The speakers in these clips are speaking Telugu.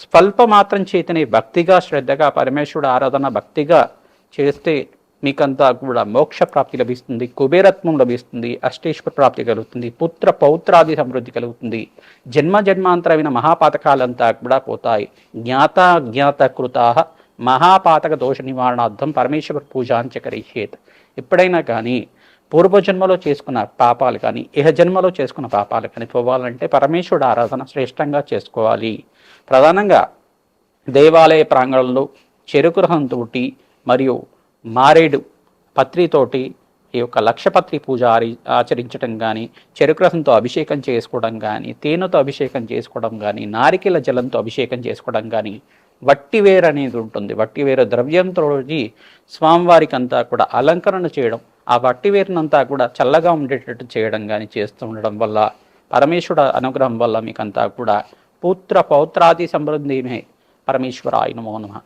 స్వల్ప మాత్రం చేతనే భక్తిగా శ్రద్ధగా పరమేశ్వరుడు ఆరాధన భక్తిగా చేస్తే మీకంతా కూడా మోక్ష ప్రాప్తి లభిస్తుంది కుబేరత్వం లభిస్తుంది అష్టేశ్వర ప్రాప్తి కలుగుతుంది పుత్ర పౌత్రాది సమృద్ధి కలుగుతుంది. జన్మ జన్మాంతరమైన మహాపాతకాలంతా కూడా పోతాయి. జ్ఞాత జ్ఞాత కృతా మహాపాతక దోష నివారణార్థం పరమేశ్వర పూజాంచకరిష్యేత్ ఎప్పుడైనా కానీ పూర్వజన్మలో చేసుకున్న పాపాలు కానీ ఇహ జన్మలో చేసుకున్న పాపాలు కానీ పోవాలంటే పరమేశ్వరుడు ఆరాధన శ్రేష్టంగా చేసుకోవాలి. ప్రధానంగా దేవాలయ ప్రాంగణంలో చెరుకు తోటి మరియు మారేడు పత్రితోటి ఈ యొక్క లక్షపత్రి పూజ ఆరి- ఆచరించడం కానీ చెరుకురసంతో అభిషేకం చేసుకోవడం కానీ తేనెతో అభిషేకం చేసుకోవడం కానీ నారికెల జలంతో అభిషేకం చేసుకోవడం కానీ వట్టివేరు అనేది ఉంటుంది. వట్టివేరు ద్రవ్యంతో స్వామివారికి అంతా కూడా అలంకరణ చేయడం ఆ వట్టివేరునంతా కూడా చల్లగా ఉండేటట్టు చేయడం కానీ చేస్తూ ఉండడం వల్ల పరమేశ్వరుడు అనుగ్రహం వల్ల మీకంతా కూడా పుత్ర పౌత్రాది సమృద్ధిమే పరమేశ్వర ఆయన నమః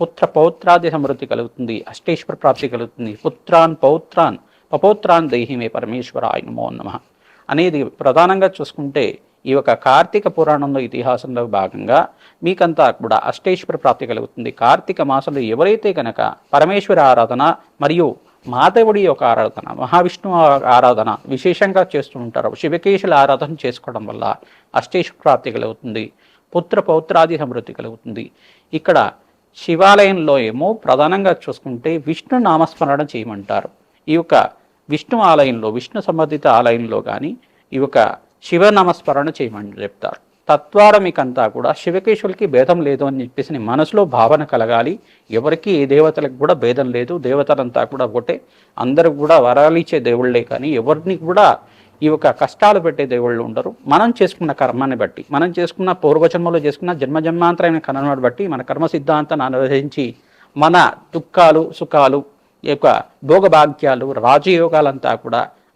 పుత్ర పౌత్రాది సమృద్ధి కలుగుతుంది అష్టేశ్వర ప్రాప్తి కలుగుతుంది. పుత్రాన్ పౌత్రాన్ పపౌత్రాన్ దేహిమే పరమేశ్వర ఆయన నమ. అనేది ప్రధానంగా చూసుకుంటే ఈ యొక్క కార్తీక పురాణంలో ఇతిహాసంలో భాగంగా మీకంతా కూడా అష్టేశ్వర ప్రాప్తి కలుగుతుంది. కార్తీక మాసంలో ఎవరైతే కనుక పరమేశ్వర ఆరాధన మరియు మాధవుడి యొక్క ఆరాధన మహావిష్ణు ఆరాధన విశేషంగా చేస్తూ ఉంటారు శివకేశుల ఆరాధన చేసుకోవడం వల్ల అష్టేశ్వర ప్రాప్తి కలుగుతుంది. పుత్ర పౌత్రాది సమృద్ధి కలుగుతుంది. ఇక్కడ శివాలయంలో ఏమో ప్రధానంగా చూసుకుంటే విష్ణు నామస్మరణ చేయమంటారు. ఈ యొక్క విష్ణు ఆలయంలో విష్ణు సంబంధిత ఆలయంలో కానీ ఈ యొక్క శివ నామస్మరణ చేయమని చెప్తారు. తద్వారా మీకంతా కూడా శివకేశవులకి భేదం లేదు అని చెప్పేసి నీ మనసులో భావన కలగాలి. ఎవరికి ఏ దేవతలకు కూడా భేదం లేదు. దేవతలంతా కూడా ఒకటే. అందరూ కూడా వరాలు ఇచ్చే దేవుళ్ళే కానీ ఎవరిని కూడా ఈ యొక్క కష్టాలు పెట్టే దేవుళ్ళు ఉండరు. మనం చేసుకున్న కర్మాన్ని బట్టి మనం చేసుకున్న పూర్వజన్మలో చేసుకున్న జన్మజన్మాంతరమైన కర్మను బట్టి మన కర్మ సిద్ధాంతాన్ని అనువదించి మన దుఃఖాలు సుఖాలు ఈ యొక్క భోగభాగ్యాలు రాజయోగాలంతా కూడా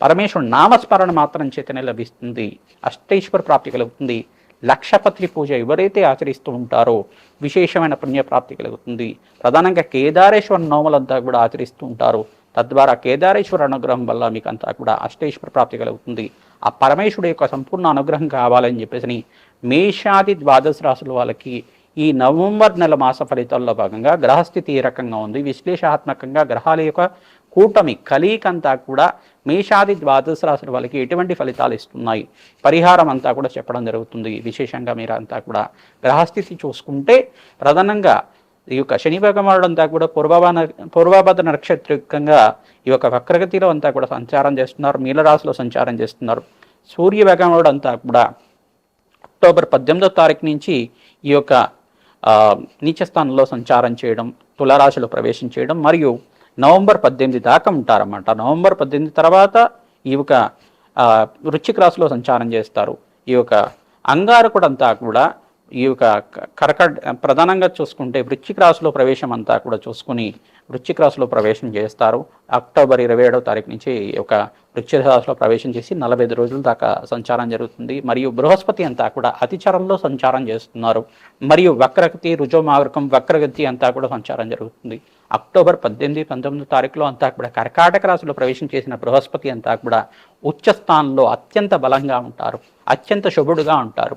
పరమేశ్వరుడు నామస్మరణ మాత్రం చేతనే లభిస్తుంది. అష్టేశ్వర ప్రాప్తి కలుగుతుంది. లక్షపత్రి పూజ ఎవరైతే ఆచరిస్తూ ఉంటారో విశేషమైన పుణ్యప్రాప్తి కలుగుతుంది. ప్రధానంగా కేదారేశ్వర నోములంతా కూడా ఆచరిస్తూ ఉంటారు. తద్వారా కేదారేశ్వర అనుగ్రహం వల్ల మీకు అంతా కూడా అష్టేశ్వర ప్రాప్తి కలుగుతుంది. ఆ పరమేశ్వరుడు యొక్క సంపూర్ణ అనుగ్రహం కావాలని చెప్పేసి మేషాది ద్వాదశ రాశుల వాళ్ళకి ఈ నవంబర్ నెల మాస ఫలితాల్లో భాగంగా గ్రహస్థితి ఏ రకంగా ఉంది? విశ్లేషాత్మకంగా గ్రహాల యొక్క కూటమి కలీకంతా కూడా మేషాది ద్వాదశ రాశుల వాళ్ళకి ఎటువంటి ఫలితాలు ఇస్తున్నాయి? పరిహారం అంతా కూడా చెప్పడం జరుగుతుంది. విశేషంగా మీరు అంతా కూడా గ్రహస్థితి చూసుకుంటే ప్రధానంగా ఈ యొక్క శని భగవానుడు అంతా కూడా పూర్వభాన పూర్వభద్ర నక్షత్రికంగా ఈ యొక్క వక్రగతిలో అంతా కూడా సంచారం చేస్తున్నారు. మీలరాశిలో సంచారం చేస్తున్నారు. సూర్య భగవానుడు అంతా కూడా అక్టోబర్ పద్దెనిమిదో తారీఖు నుంచి ఈ యొక్క నీచస్థానంలో నీచ స్థానంలో సంచారం చేయడం తులారాశిలో ప్రవేశం చేయడం మరియు నవంబర్ పద్దెనిమిది దాకా ఉంటారన్నమాట. నవంబర్ పద్దెనిమిది తర్వాత ఈ యొక్క ఆ, వృశ్చిక రాశిలో సంచారం చేస్తారు. ఈ యొక్క అంగారకుడంతా కూడా ఈ యొక్క కర్కట ప్రధానంగా చూసుకుంటే వృశ్చిక రాశిలో ప్రవేశం అంతా కూడా చూసుకుని వృశ్చిక రాశిలో ప్రవేశం చేస్తారు. అక్టోబర్ ఇరవై ఏడవ తారీఖు నుంచి ఒక యొక్క వృశ్చిక రాశిలో ప్రవేశం చేసి నలభై ఐదు రోజుల దాకా సంచారం జరుగుతుంది. మరియు బృహస్పతి అంతా కూడా అతిచరంలో సంచారం చేస్తున్నారు. మరియు వక్రగతి రుజోమార్గం వక్రగతి అంతా కూడా సంచారం జరుగుతుంది. అక్టోబర్ పద్దెనిమిది పంతొమ్మిది తారీఖులో అంతా కూడా కర్కాటక రాశిలో ప్రవేశం చేసిన బృహస్పతి అంతా కూడా ఉచ్చ స్థానంలో అత్యంత బలంగా ఉంటారు. అత్యంత శుభుడుగా ఉంటారు.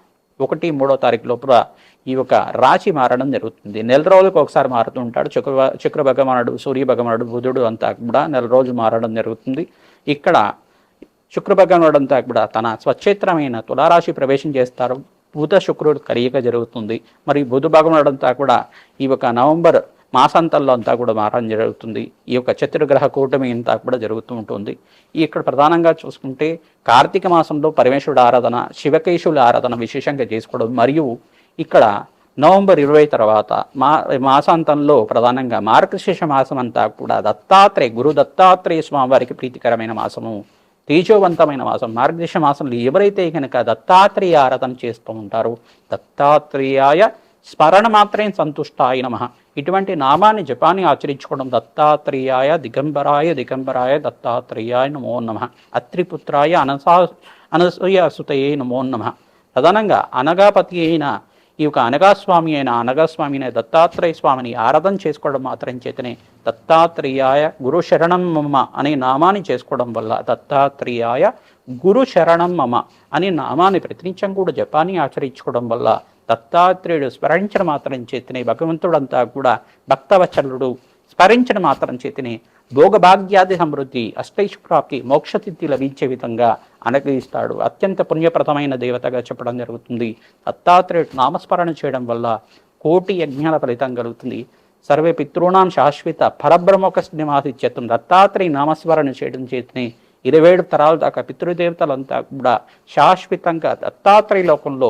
ఒకటి మూడో తారీఖు లోపల ఈ యొక్క రాశి మారడం జరుగుతుంది. నెల రోజులకు ఒకసారి మారుతూ ఉంటాడు. శుక్ర చక్ర భగవానుడు సూర్య భగవానుడు బుధుడు అంతా కూడా నెల రోజులు మారడం జరుగుతుంది. ఇక్కడ శుక్ర భగవానుడు అంతా కూడా తన స్వచ్ఛేత్రమైన తులారాశి ప్రవేశం చేస్తారు. బుధ శుక్రుడు కలియక జరుగుతుంది. మరి బుధ భగవానుడు అంతా కూడా ఈ యొక్క నవంబర్ మాసాంతంలో అంతా కూడా మారడం జరుగుతుంది. ఈ యొక్క చతుర్గ్రహ కూటమి అంతా కూడా జరుగుతూ ఉంటుంది. ఇక్కడ ప్రధానంగా చూసుకుంటే కార్తీక మాసంలో పరమేశ్వరుడు ఆరాధన శివకేశవుల ఆరాధన విశేషంగా చేసుకోవడం మరియు ఇక్కడ నవంబర్ ఇరవై తర్వాత మా మాసాంతంలో ప్రధానంగా మార్గశీర్ష మాసం అంతా కూడా దత్తాత్రేయ గురు దత్తాత్రేయ స్వామివారికి ప్రీతికరమైన మాసము తేజోవంతమైన మాసం మార్గశీర్ష మాసంలో ఎవరైతే కనుక దత్తాత్రేయ ఆరాధన చేస్తూ ఉంటారో దత్తాత్రేయాయ స్మరణ మాత్రమే సంతుష్టాయ నమ. ఇటువంటి నామాన్ని జపాన్ని ఆచరించుకోవడం దత్తాత్రేయాయ దిగంబరాయ దిగంబరాయ దత్తాత్రేయాయ నమో నమ. అత్రిపుత్రాయ అనసా అనసూయ సుతయే నమో నమ. ప్రధానంగా అనగాపతి అయిన ఈ యొక్క అనగాస్వామి అయిన అనగాస్వామి అయిన దత్తాత్రేయ స్వామిని ఆరాధన చేసుకోవడం మాత్రం చేతనే దత్తాత్రేయాయ గురు శరణం మమ అనే నామాన్ని చేసుకోవడం వల్ల దత్తాత్రేయాయ గురు శరణం మమ అనే నామాన్ని ప్రతినిత్యం కూడా జపాన్ని ఆచరించుకోవడం వల్ల దత్తాత్రేయుడు స్మరించడం మాత్రం చేతనే భగవంతుడంతా కూడా భక్తవచనుడు స్మరించడం మాత్రం చేతిని భోగభాగ్యాది సమృద్ధి అష్టైష్ప్రాప్తి మోక్షతిథి లభించే విధంగా అనుగ్రహిస్తాడు. అత్యంత పుణ్యప్రదమైన దేవతగా చెప్పడం జరుగుతుంది. దత్తాత్రేయుడు నామస్మరణ చేయడం వల్ల కోటి యజ్ఞాల ఫలితం కలుగుతుంది. సర్వే పితృణాం శాశ్వత పరబ్రహ్మక నివాసిత్యత్వం దత్తాత్రేయ నామస్మరణ చేయడం చేతిని ఇరవై ఏడు తరాల దాకా పితృదేవతలంతా కూడా శాశ్వతంగా దత్తాత్రేయ లోకంలో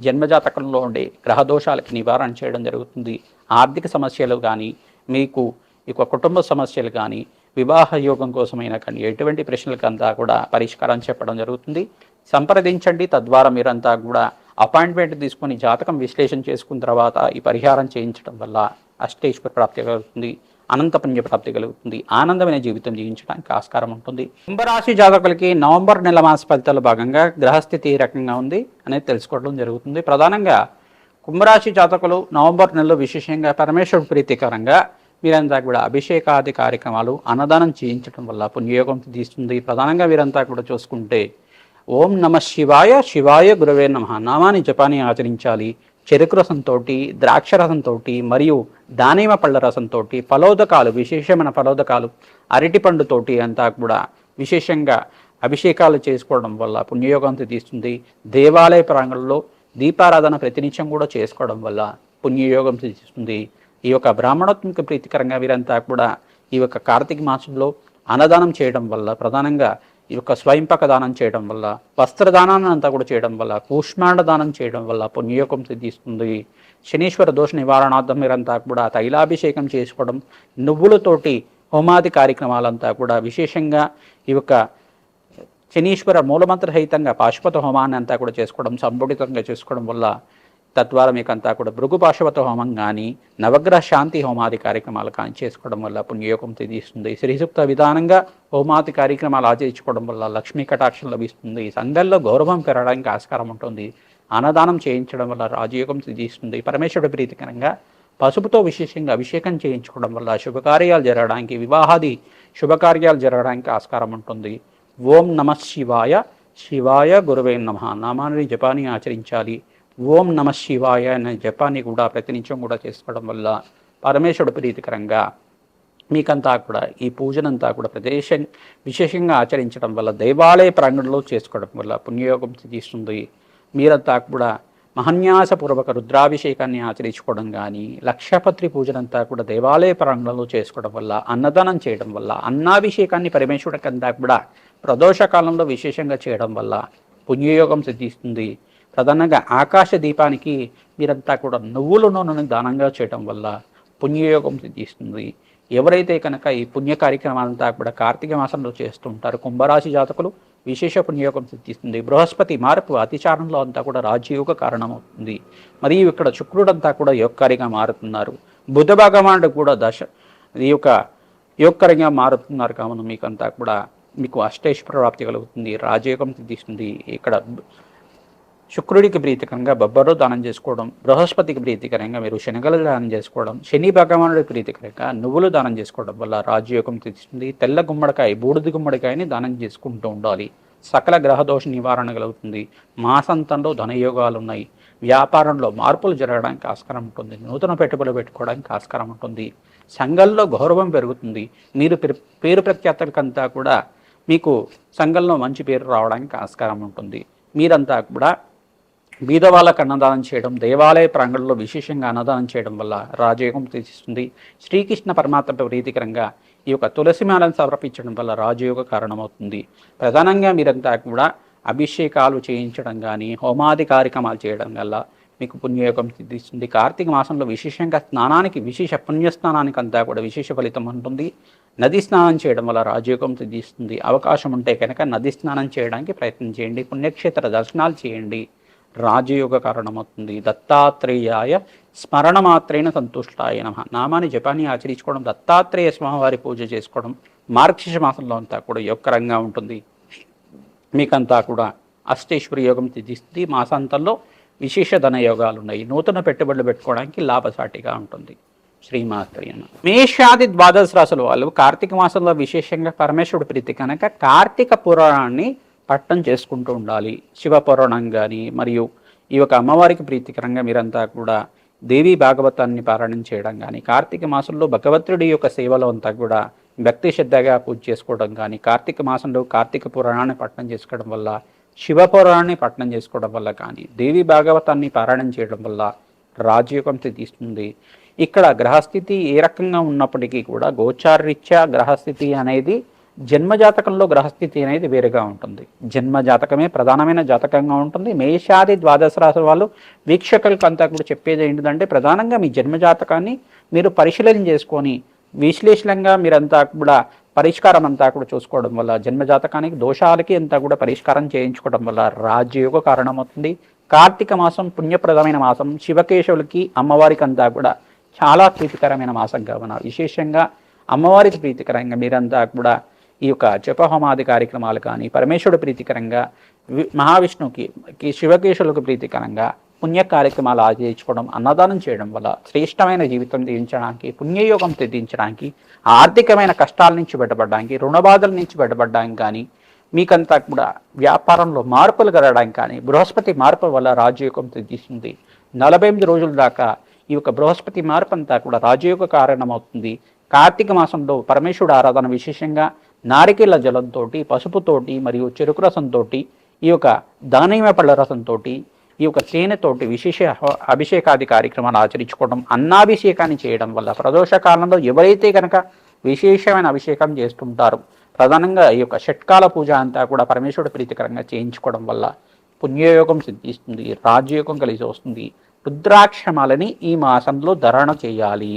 జన్మజాతకంలో ఉండే గ్రహదోషాలకి నివారణ చేయడం జరుగుతుంది. ఆర్థిక సమస్యలు కానీ మీకు ఇక కుటుంబ సమస్యలు కానీ వివాహ యోగం కోసమైనా కానీ ఎటువంటి ప్రశ్నలకంతా కూడా పరిష్కారం చెప్పడం జరుగుతుంది. సంప్రదించండి. తద్వారా మీరంతా కూడా అపాయింట్మెంట్ తీసుకొని జాతకం విశ్లేషణ చేసుకున్న తర్వాత ఈ పరిహారం చేయించడం వల్ల అష్టేశ్వర ప్రాప్తి కలుగుతుంది. అనంత పుణ్యప్రాప్తి కలుగుతుంది. ఆనందమైన జీవితం జీవించడానికి ఆస్కారం ఉంటుంది. కుంభరాశి జాతకులకి నవంబర్ నెల మాస ఫలితాల భాగంగా గ్రహస్థితి ఏ రకంగా ఉంది అనేది తెలుసుకోవడం జరుగుతుంది. ప్రధానంగా కుంభరాశి జాతకులు నవంబర్ నెలలో విశేషంగా పరమేశ్వరుడు ప్రీతికరంగా వీరంతా కూడా అభిషేకాది కార్యక్రమాలు అన్నదానం చేయించడం వల్ల పుణ్యయోగం తీస్తుంది. ప్రధానంగా వీరంతా కూడా చూసుకుంటే ఓం నమ శివాయ శివాయ గురవే నమ. నామాని జపాన్ని ఆచరించాలి. చెరుకు రసంతో ద్రాక్ష రసంతో మరియు దానిమ పళ్ళ రసంతో ఫలోదకాలు విశేషమైన ఫలోదకాలు అరటి పండుతోటి అంతా కూడా విశేషంగా అభిషేకాలు చేసుకోవడం వల్ల పుణ్యయోగం తీస్తుంది. దేవాలయ ప్రాంగణంలో దీపారాధన ప్రతినిత్యం కూడా చేసుకోవడం వల్ల పుణ్యయోగం తీస్తుంది. ఈ యొక్క బ్రాహ్మణోత్మిక ప్రీతికరంగా వీరంతా కూడా ఈ యొక్క కార్తీక మాసంలో అన్నదానం చేయడం వల్ల ప్రధానంగా ఈ యొక్క స్వయంపక దానం చేయడం వల్ల వస్త్రదానాన్ని అంతా కూడా చేయడం వల్ల కూష్మాండ దానం చేయడం వల్ల పుణ్యయోగం సిద్ధిస్తుంది. శనీశ్వర దోష నివారణార్థం మీరంతా కూడా తైలాభిషేకం చేసుకోవడం నువ్వులతోటి హోమాది కార్యక్రమాలంతా కూడా విశేషంగా ఈ యొక్క శనీశ్వర మూలమంత్రహితంగా పాశుపత హోమాన్ని అంతా కూడా చేసుకోవడం సంబుడితంగా చేసుకోవడం వల్ల తద్వారా మీకు అంతా కూడా భృగు పాశుపత హోమం కానీ నవగ్రహ శాంతి హోమాది కార్యక్రమాలు కానీ చేసుకోవడం వల్ల పుణ్యయోగం తెలియస్తుంది శ్రీసూక్త విధానంగా హోమాది కార్యక్రమాలు ఆచరించుకోవడం వల్ల లక్ష్మీ కటాక్షం లభిస్తుంది. సంఘంలో గౌరవం పెరగడానికి ఆస్కారం ఉంటుంది. అన్నదానం చేయించడం వల్ల రాజయోగం సిద్ధిస్తుంది పరమేశ్వరుడు ప్రీతికరంగా పసుపుతో విశేషంగా అభిషేకం చేయించుకోవడం వల్ల శుభకార్యాలు జరగడానికి వివాహాది శుభకార్యాలు జరగడానికి ఆస్కారం ఉంటుంది. ఓం నమ శివాయ. శివాయ గురువే నమ. నామాన్ని జపాన్ని ఆచరించాలి. ఓం నమ శివాయ అనే జపాన్ని కూడా ప్రతినిత్యం కూడా చేసుకోవడం వల్ల పరమేశ్వరుడు ప్రీతికరంగా మీకంతా కూడా ఈ పూజనంతా కూడా ప్రదేశం విశేషంగా ఆచరించడం వల్ల దేవాలయ ప్రాంగణంలో చేసుకోవడం వల్ల పుణ్యయోగం సిద్ధిస్తుంది. మీరంతా కూడా మహన్యాసపూర్వక రుద్రాభిషేకాన్ని ఆచరించుకోవడం కానీ లక్షపత్రి పూజనంతా కూడా దేవాలయ ప్రాంగణంలో చేసుకోవడం వల్ల అన్నదానం చేయడం వల్ల అన్నాభిషేకాన్ని పరమేశ్వరుడికంతా కూడా ప్రదోష కాలంలో విశేషంగా చేయడం వల్ల పుణ్యయోగం సిద్ధిస్తుంది. ప్రధానంగా ఆకాశ దీపానికి మీరంతా కూడా నువ్వుల నూనెను దానంగా చేయడం వల్ల పుణ్యయోగం సిద్ధిస్తుంది ఎవరైతే కనుక ఈ పుణ్య కార్యక్రమాలంతా కూడా కార్తీక మాసంలో చేస్తుంటారు కుంభరాశి జాతకులు విశేష పుణ్యయోగం సిద్ధిస్తుంది. బృహస్పతి మార్పు అతిచారంలో అంతా కూడా రాజయోగ కారణమవుతుంది. మరియు ఇక్కడ శుక్రుడంతా కూడా యోగకారిగా మారుతున్నారు. బుధ భగవానుడు కూడా దశ ఈ యొక్క యోగకరంగా మారుతున్నారు కావున మీకంతా కూడా మీకు అష్టేశ్వర ప్రాప్తి కలుగుతుంది. రాజయోగం సిద్ధిస్తుంది. ఇక్కడ శుక్రుడికి ప్రీతికరంగా బొబ్బరు దానం చేసుకోవడం బృహస్పతికి ప్రీతికరంగా మీరు శనగలు దానం చేసుకోవడం శని భగవానుడికి ప్రీతికరంగా నువ్వులు దానం చేసుకోవడం వల్ల రాజయోగం తెస్తుంది. తెల్ల గుమ్మడికాయ బూడిద గుమ్మడికాయని దానం చేసుకుంటూ ఉండాలి. సకల గ్రహదోష నివారణ కలుగుతుంది. మాసంతంలో ధనయోగాలు ఉన్నాయి వ్యాపారంలో మార్పులు జరగడానికి ఆస్కారం ఉంటుంది. నూతన పెట్టుబడులు పెట్టుకోవడానికి ఆస్కారం ఉంటుంది. సంఘంలో గౌరవం పెరుగుతుంది. మీరు పేరు ప్రఖ్యాతలకంతా కూడా మీకు సంఘంలో మంచి పేరు రావడానికి ఆస్కారం ఉంటుంది. మీరంతా కూడా బీదవాళ్ళకు అన్నదానం చేయడం దేవాలయ ప్రాంగణంలో విశేషంగా అన్నదానం చేయడం వల్ల రాజయోగం తీసిస్తుంది శ్రీకృష్ణ పరమాత్మ ప్రీతికరంగా ఈ యొక్క తులసిమాలను సమర్పించడం వల్ల రాజయోగ కారణమవుతుంది. ప్రధానంగా మీరంతా కూడా అభిషేకాలు చేయించడం కానీ హోమాది కార్యక్రమాలు చేయడం వల్ల మీకు పుణ్యయోగం సిద్ధిస్తుంది. కార్తీక మాసంలో విశేషంగా స్నానానికి విశేష పుణ్యస్నానానికి అంతా కూడా విశేష ఫలితం ఉంటుంది. నది స్నానం చేయడం వల్ల రాజయోగం సిద్ధిస్తుంది. అవకాశం ఉంటే కనుక నది స్నానం చేయడానికి ప్రయత్నం చేయండి. పుణ్యక్షేత్ర దర్శనాలు చేయండి. రాజయోగ కారణమవుతుంది. దత్తాత్రేయాయ స్మరణ మాత్రేణ సంతుష్టాయ నమ. నామాన్ని జపాన్ని ఆచరించుకోవడం దత్తాత్రేయ స్వామివారి పూజ చేసుకోవడం మార్గశిష మాసంలో అంతా కూడా యోగకరంగా ఉంటుంది. మీకంతా కూడా అష్టేశ్వరి యోగం తిథిస్తుంది. మాసాంతంలో విశేష ధన యోగాలు ఉన్నాయి. నూతన పెట్టుబడులు పెట్టుకోవడానికి లాభసాటిగా ఉంటుంది. శ్రీమాత్రేయన మేషాది ద్వాదశ రాసుల వాళ్ళు కార్తీక మాసంలో విశేషంగా పరమేశ్వరుడు ప్రీతి కనుక కార్తీక పురాణాన్ని పట్టం చేసుకుంటూ ఉండాలి. శివ పురాణం కానీ మరియు ఈ యొక్క అమ్మవారికి ప్రీతికరంగా మీరంతా కూడా దేవి భాగవతాన్ని పారాయణం చేయడం కానీ కార్తీక మాసంలో భగవంతుడి యొక్క సేవలో అంతా కూడా భక్తి శ్రద్ధగా పూజ చేసుకోవడం కానీ కార్తీక మాసంలో కార్తీక పురాణాన్ని పట్టణం చేసుకోవడం వల్ల శివ పురాణాన్ని చేసుకోవడం వల్ల కానీ దేవి భాగవతాన్ని పారాయణం చేయడం వల్ల రాజయోగం తీస్తుంది. ఇక్కడ గ్రహస్థితి ఏ రకంగా ఉన్నప్పటికీ కూడా గోచారరీత్యా గ్రహస్థితి అనేది జన్మజాతకంలో గ్రహస్థితి అనేది వేరుగా ఉంటుంది. జన్మజాతకమే ప్రధానమైన జాతకంగా ఉంటుంది. మేషాది ద్వాదశ రాశి వాళ్ళు వీక్షకులకు అంతా కూడా చెప్పేది ఏంటిదంటే ప్రధానంగా మీ జన్మ జాతకాన్ని మీరు పరిశీలన చేసుకొని విశ్లేషణంగా మీరంతా కూడా పరిష్కారం అంతా కూడా చూసుకోవడం వల్ల జన్మజాతకానికి దోషాలకి అంతా కూడా పరిష్కారం చేయించుకోవడం వల్ల రాజయోగ కారణమవుతుంది. కార్తీక మాసం పుణ్యప్రదమైన మాసం. శివకేశవులకి అమ్మవారికి అంతా కూడా చాలా ప్రీతికరమైన మాసం కావున విశేషంగా అమ్మవారికి ప్రీతికరంగా మీరంతా కూడా ఈ యొక్క జపహోమాది కార్యక్రమాలు కానీ పరమేశ్వరుడు ప్రీతికరంగా మహావిష్ణువుకి శివకేశులకు ప్రీతికరంగా పుణ్య కార్యక్రమాలు ఆచరించుకోవడం అన్నదానం చేయడం వల్ల శ్రేష్టమైన జీవితం తీయించడానికి పుణ్యయోగం తెదించడానికి ఆర్థికమైన కష్టాల నుంచి బయటపడడానికి రుణబాధల నుంచి బయటపడడానికి కానీ మీకంతా కూడా వ్యాపారంలో మార్పులు కలగడానికి కానీ బృహస్పతి మార్పు వల్ల రాజయోగం తెద్దిస్తుంది నలభై ఎనిమిది రోజుల దాకా ఈ యొక్క బృహస్పతి మార్పు అంతా కూడా రాజయోగ కారణమవుతుంది. కార్తీక మాసంలో పరమేశ్వరుడు ఆరాధన విశేషంగా నారికేళ్ళ జలంతో పసుపుతోటి మరియు చెరుకు రసంతో ఈ యొక్క దానిమ్మ పళ్ళ రసంతో ఈ యొక్క తేనెతోటి విశేష అభిషేకాది కార్యక్రమాలు ఆచరించుకోవడం అన్నాభిషేకాన్ని చేయడం వల్ల ప్రదోష కాలంలో ఎవరైతే కనుక విశేషమైన అభిషేకం చేస్తుంటారో ప్రధానంగా ఈ యొక్క షట్కాల పూజ అంతా కూడా పరమేశ్వరుడు ప్రీతికరంగా చేయించుకోవడం వల్ల పుణ్యయోగం సిద్ధిస్తుంది రాజయోగం కలిసి వస్తుంది. రుద్రాక్షమాలని ఈ మాసంలో ధరణ చేయాలి.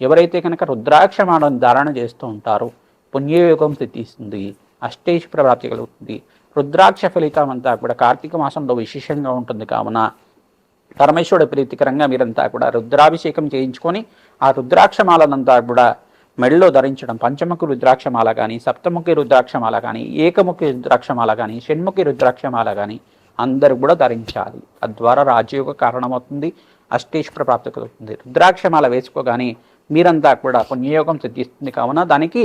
ఎవరైతే కనుక రుద్రాక్షమాలను ధారణ చేస్తూ ఉంటారో పుణ్యయోగం సిద్ధిస్తుంది. అష్టేష్ ప్రాప్తి కలుగుతుంది. రుద్రాక్ష ఫలితం అంతా కూడా కార్తీక మాసంలో విశేషంగా ఉంటుంది కావున పరమేశ్వరుడు ప్రీతికరంగా మీరంతా కూడా రుద్రాభిషేకం చేయించుకొని ఆ రుద్రాక్షమాలనంతా కూడా మెడలో ధరించడం పంచముఖి రుద్రాక్షమాల కానీ సప్తముఖి రుద్రాక్షమాల కానీ ఏకముఖి రుద్రాక్షమాల కానీ షణ్ముఖి రుద్రాక్షమాల కానీ అందరూ కూడా ధరించాలి. తద్వారా రాజయోగ కారణమవుతుంది అష్టేశ్వర ప్రాప్తి కలుగుతుంది. రుద్రాక్షమాల వేసుకోగానే మీరంతా కూడా పుణ్యయోగం సిద్ధిస్తుంది కావున దానికి